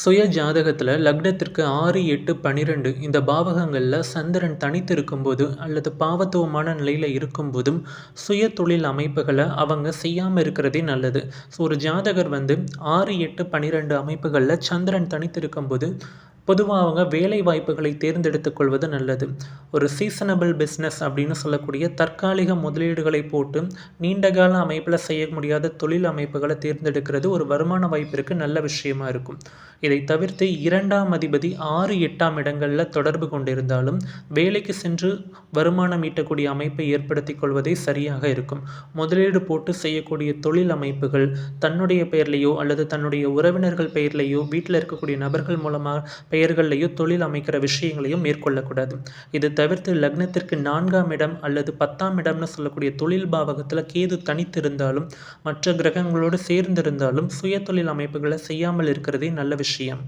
சுய ஜாதகத்தில் லக்னத்திற்கு ஆறு எட்டு பன்னிரெண்டு இந்த பாவகங்களில் சந்திரன் தனித்து இருக்கும்போது அல்லது பாவத்துவமான நிலையில் இருக்கும்போதும் சுய தொழில் அமைப்புகளை அவங்க செய்யாமல் இருக்கிறதே நல்லது. ஸோ ஒரு ஜாதகர் வந்து ஆறு எட்டு பன்னிரெண்டு அமைப்புகளில் சந்திரன் தனித்து இருக்கும்போது பொதுவாக அவங்க வேலை வாய்ப்புகளை தேர்ந்தெடுத்துக் கொள்வது நல்லது. ஒரு சீசனபிள் பிஸ்னஸ் அப்படின்னு சொல்லக்கூடிய தற்காலிக முதலீடுகளை போட்டு நீண்டகால அமைப்பில் செய்ய முடியாத தொழில் அமைப்புகளை தேர்ந்தெடுக்கிறது ஒரு வருமான வாய்ப்பிற்கு நல்ல விஷயமா இருக்கும். இதை தவிர்த்து இரண்டாம் அதிபதி ஆறு எட்டாம் இடங்களில் தொடர்பு கொண்டிருந்தாலும் வேலைக்கு சென்று வருமானம் ஈட்டக்கூடிய அமைப்பை ஏற்படுத்தி கொள்வதே சரியாக இருக்கும். முதலீடு போட்டு செய்யக்கூடிய தொழில் அமைப்புகள் தன்னுடைய பெயர்லேயோ அல்லது தன்னுடைய உறவினர்கள் பெயர்லேயோ வீட்டில் இருக்கக்கூடிய நபர்கள் மூலமாக பெயர்களையோ தொழில் அமைக்கிற விஷயங்களையும் மேற்கொள்ளக்கூடாது. இது தவிர்த்து லக்னத்திற்கு நான்காம் இடம் அல்லது பத்தாம் இடம்னு சொல்லக்கூடிய தொழில் பாவகத்தில் கேது தனித்திருந்தாலும் மற்ற கிரகங்களோடு சேர்ந்திருந்தாலும் சுய தொழில் அமைப்புகளை செய்யாமல் இருக்கிறதே நல்ல விஷயம்.